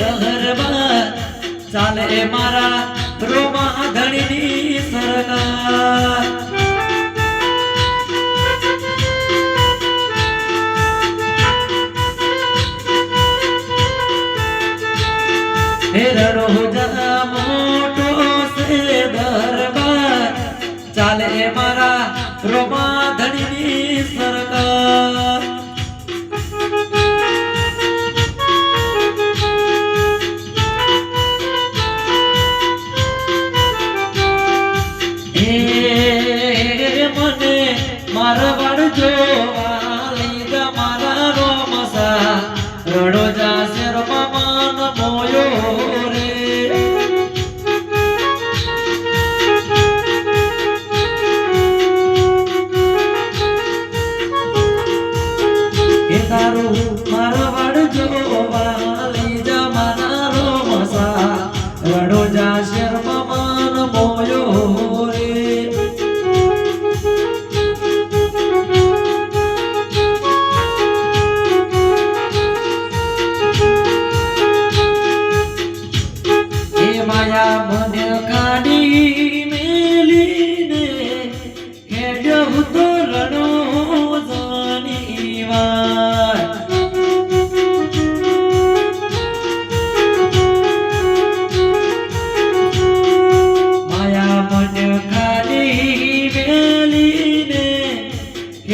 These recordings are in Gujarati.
દરબાર ચાલે મારા રોમા ધણીની સરકાર. હે રણુજા મોટો છે દરબાર. ચાલે મારા રોમા તારું મારા વડજો લીધા મારા રોમસા રડો જાશે રમાન મોયો રે. એ માયા મને કાઢી મેલીને હેડ્યો હું તો રણો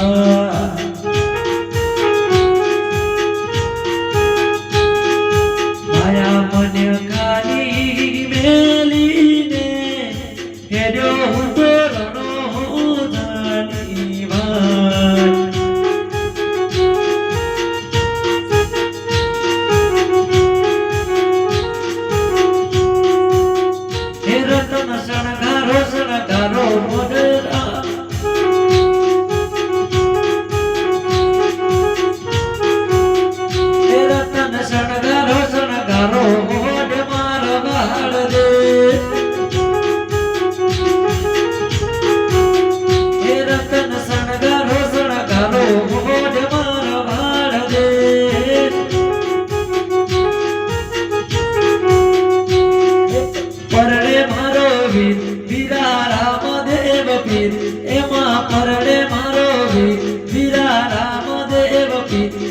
Oh. વી વીરા રામદેવ પીર એમાં પરડે મારો વી વીરા રામદેવ પીર